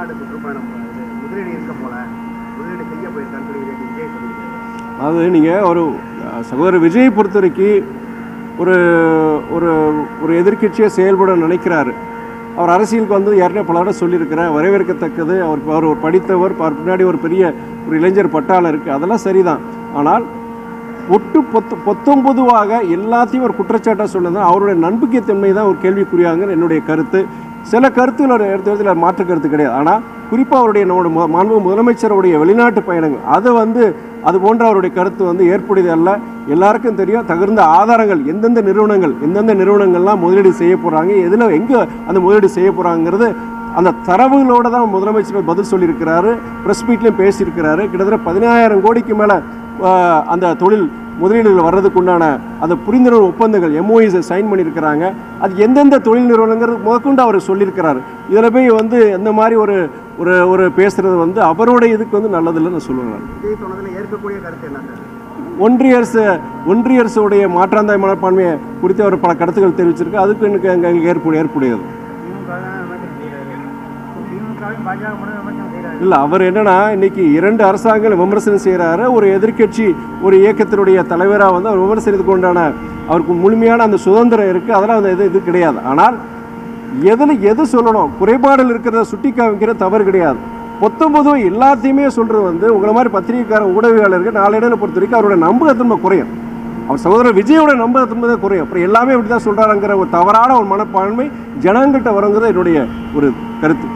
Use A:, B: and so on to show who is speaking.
A: வெளிநாடு சுற்றுப்பயணம் முதலீடு இருக்க போல முதலீடு செய்ய போயிருக்கான்னு சொல்லி விஜய் சொல்லியிருக்காரு.
B: அதாவது நீங்கள் ஒரு அஹ், சகோதரர் விஜயை பொறுத்த வரைக்கும் ஒரு ஒரு ஒரு எதிர்க்கட்சியை செயல்பட நினைக்கிறாரு. அவர் அரசியலுக்கு வந்து யாருனே பல தடவை சொல்லியிருக்கிறேன் வரவேற்கத்தக்கது அவர் அவர் ஒரு படித்தவர் அவர் பின்னாடி ஒரு பெரிய ஒரு இளைஞர் பட்டாளம் இருக்குது அதெல்லாம் சரிதான். ஆனால் ஒட்டு பொத்து பொத்தொம்பதுவாக எல்லாத்தையும் ஒரு குற்றச்சாட்டாக சொல்லுது அவருடைய நம்பிக்கைத்தன்மை தான் ஒரு கேள்விக்குறியாங்கன்னு என்னுடைய கருத்து. சில கருத்துகள் எடுத்து இடத்துல மாற்று கருத்து கிடையாது. ஆனால் குறிப்பாக அவருடைய நம்முடைய மாண்பு முதலமைச்சருடைய வெளிநாட்டு பயணங்கள் அது வந்து அது போன்ற அவருடைய கருத்து வந்து ஏற்புடையது அல்ல. எல்லாருக்கும் தெரியும் தகுந்த ஆதாரங்கள் எந்தெந்த நிறுவனங்கள் எந்தெந்த நிறுவனங்கள்லாம் முதலீடு செய்ய போகிறாங்க எதில் எங்கே அந்த முதலீடு செய்ய போகிறாங்கிறது அந்த தரவுகளோடு தான் முதலமைச்சர் பதில் சொல்லியிருக்கிறாரு. ப்ரெஸ் மீட்லேயும் பேசியிருக்கிறாரு. கிட்டத்தட்ட பதினாயிரம் கோடிக்கு மேலே அந்த தொழில் முதலீடுகள் வர்றதுக்கு உண்டான அந்த புரிந்துணர்வு ஒப்பந்தங்கள் எம்ஓஇஸை சைன் பண்ணியிருக்கிறாங்க. அது எந்தெந்த தொழில் நிறுவனங்கிறது முதற்கொண்டு அவர் சொல்லியிருக்கிறாரு. இதில் போய் வந்து இந்த மாதிரி ஒரு ஒரு ஒரு பேசுகிறது வந்து அவருடைய இதுக்கு வந்து நல்லதில்லைன்னு நான் சொல்லுவேன்
A: ஏற்கக்கூடிய கருத்து என்ன
B: ஒன்றிய அரசு ஒன்றிய அரசுடைய மாற்றாந்தாய் மனப்பான்மையை குறித்து அவர் பல கருத்துக்கள் தெரிவிச்சிருக்கு. அதுக்கு எனக்கு எங்களுக்கு ஏற்பு ஏற்புடையது. இல்லை அவர் என்னன்னா இன்னைக்கு இரண்டு அரசாங்கங்கள் விமர்சனம் செய்கிறாரு ஒரு எதிர்க்கட்சி ஒரு இயக்கத்தினுடைய தலைவராக வந்து அவர் விமர்சனத்துக்கு உண்டான அவருக்கு முழுமையான அந்த சுதந்திரம் இருக்குது அதெல்லாம் அந்த இது இது கிடையாது. ஆனால் எதில் எது சொல்லணும்? குறைபாடுகள் இருக்கிறத சுட்டி காமிக்கிற தவறு கிடையாது. பொத்தொம்பதும் எல்லாத்தையுமே சொல்கிறது வந்து உங்களை மாதிரி பத்திரிகைக்கார ஊடகவியாளர்கள் நாளடைவில் பொறுத்த வரைக்கும் அவரோட நம்பகத்தன்மை குறையும். அவர் சகோதரர் விஜயோட நம்பகத்தன்மை தான் குறையும். அப்புறம் எல்லாமே இப்படி தான் சொல்கிறாருங்கிற ஒரு தவறான ஒரு மனப்பான்மை ஜனங்கிட்ட வரங்கிறது என்னுடைய ஒரு கருத்து.